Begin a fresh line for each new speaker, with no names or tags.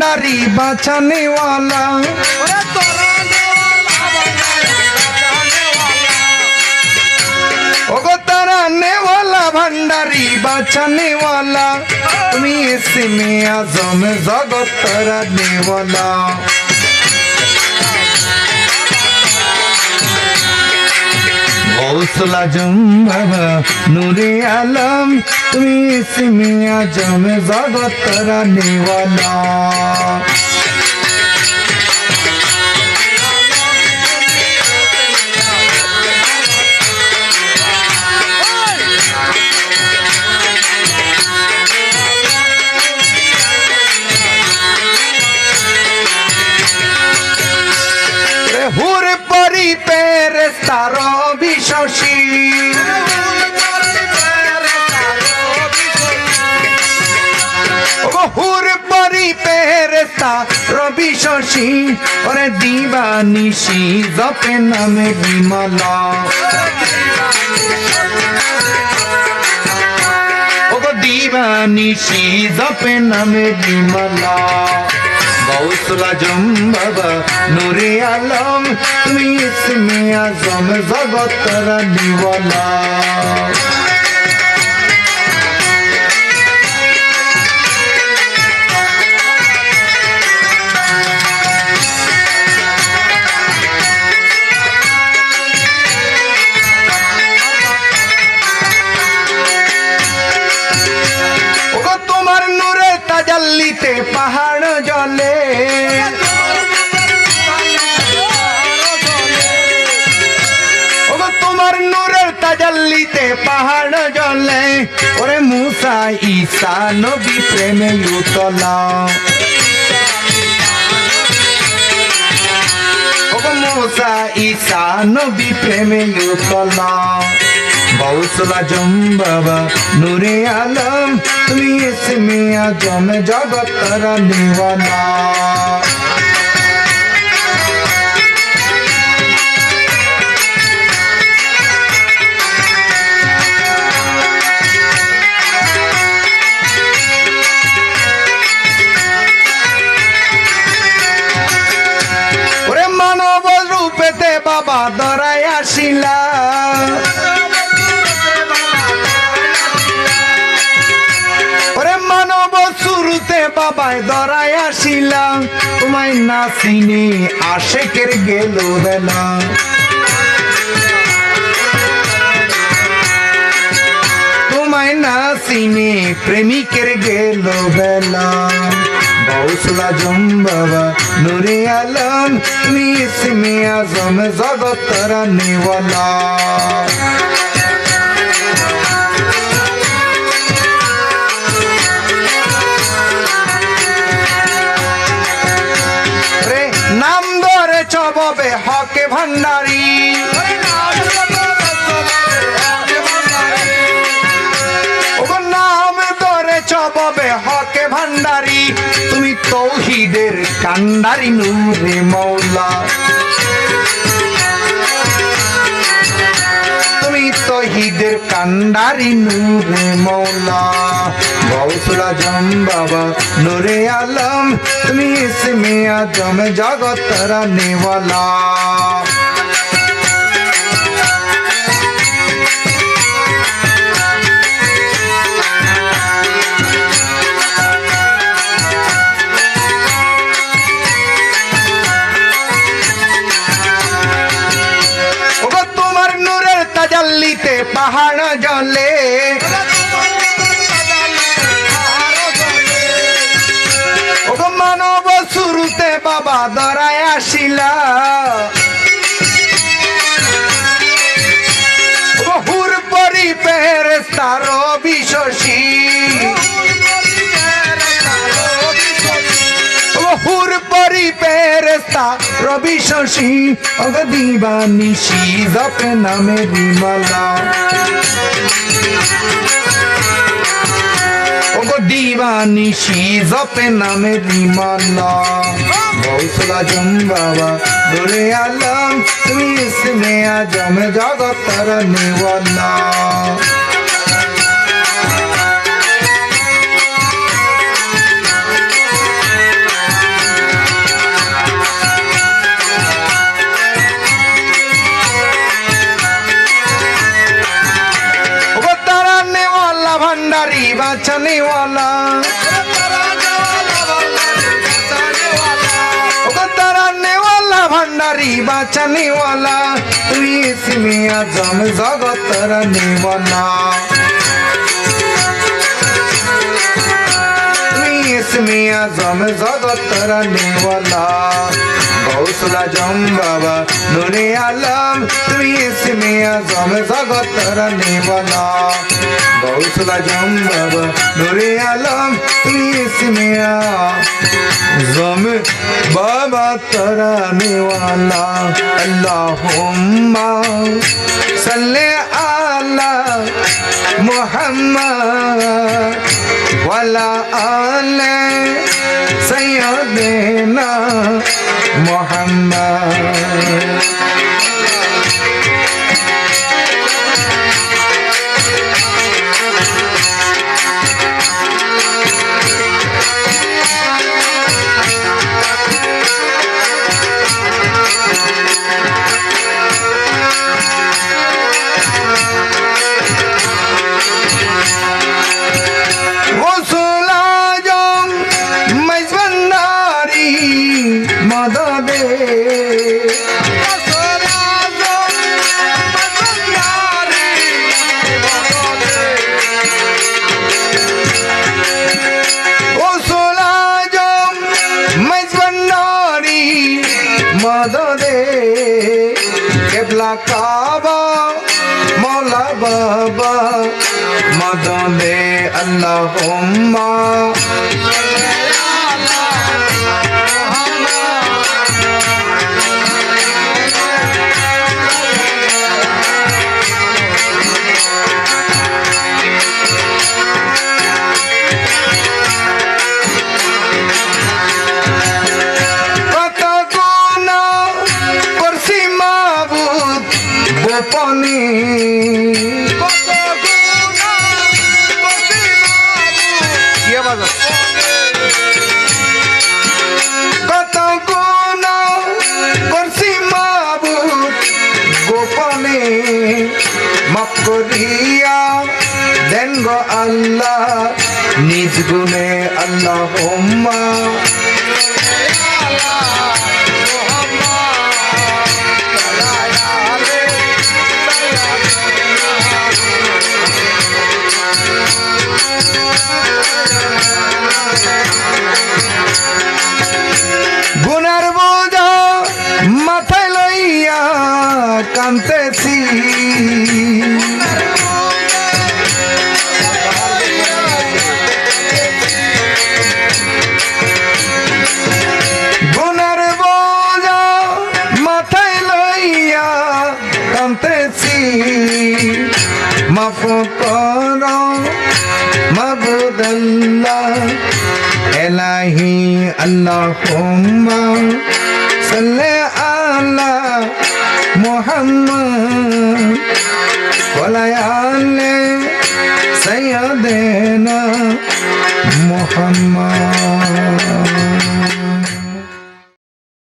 ভান্ডারি বাঁচানেওয়ালা ওগো তারা নেওয়ালা ভান্ডারি বাঁচানেওয়ালা তুমি ইসমে আজম জগৎ তারা নেওয়ালা। গৌসল আজম বাবা নূরে আলম তুমি ইসমে আজম জগৎ তারা নেওয়ালা রে হুর পরি পেরেস্তার বিশসী ও হুর পরি পেরেস্তা রবি শশী ওরে দিবানিশি জপে নামে বিমলা। ওগো দিবানিশি জপে নামে বিমলা। গৌসুল আজম বাবা নূরে আলম তুমি ইসমে আজম জগৎ তারা নিওয়ালা। তোমার নূরের তাজাল্লিতে পাহাড় জলে ওরে মুসা ঈসা নবী প্রেমে উতলা ওগো মুসা ঈসা নবী প্রেমে উতলা বৌসলা জম বাবা নূরে আলম তুমি ইসমে আজম জগৎ তারা নিওয়ালা আসিলা ওরে মানব শুরুতে বাবায় দরাই আসিলাম তোমায় না চিনে, আশেকের গেল বেলা। তোমায় না চিনে, প্রেমিকের গেল বেলা। বৌসলা জম বাবা নুরে আলম তুমি ইসমে আজম জগৎ তারা নেওয়ালা তৌহিদের কান্ডারি নূরে মৌলা। তুমি তহিদের কান্ডারি নূরে মৌলা। গৌসুলা জম বাবা, নূরে আলম, তুমি ইসমে আজম জগতরা নেওয়ালা। পাহাড় জলে। মানব শুরুতে বাবা দরায় আসিলা। ওগো হুর পরি পেরেস্তার বিশসী হুর পরি রবি শশী। অগ দিবানিশি জপে নামে বিমলা দিবানিশি জপে নামে বিমলা বৌসলা জম বাবা দোলে আলম তুমি ইসমে আজম জগত নেওয়ালা। करी बचने वाला भंडारी बचने वाला तू इसमें जम जगत तरने वाला इसमें आज़म जगत तरने वाला Bausula Jambava Nune Alam Tuisimi Azam Zagatara Nivana Bausula Jambava Nune Alam Tuisimi Azam Babatara Nivana Allahumma Salli ala Muhammad Wala ala Sayyadina Muhammad. কেবলা কাবা মৌলা বাবা মদদে আল্লাহুম্মা अल्लाह निज गुने अल्लाह কর মাবুদাল্লাহ এলাহি আল্লাহুম্মা সাল্লি আলা মুহাম্মদ ওয়ালা আলি সাইয়্যিদিনা মুহাম্মদ।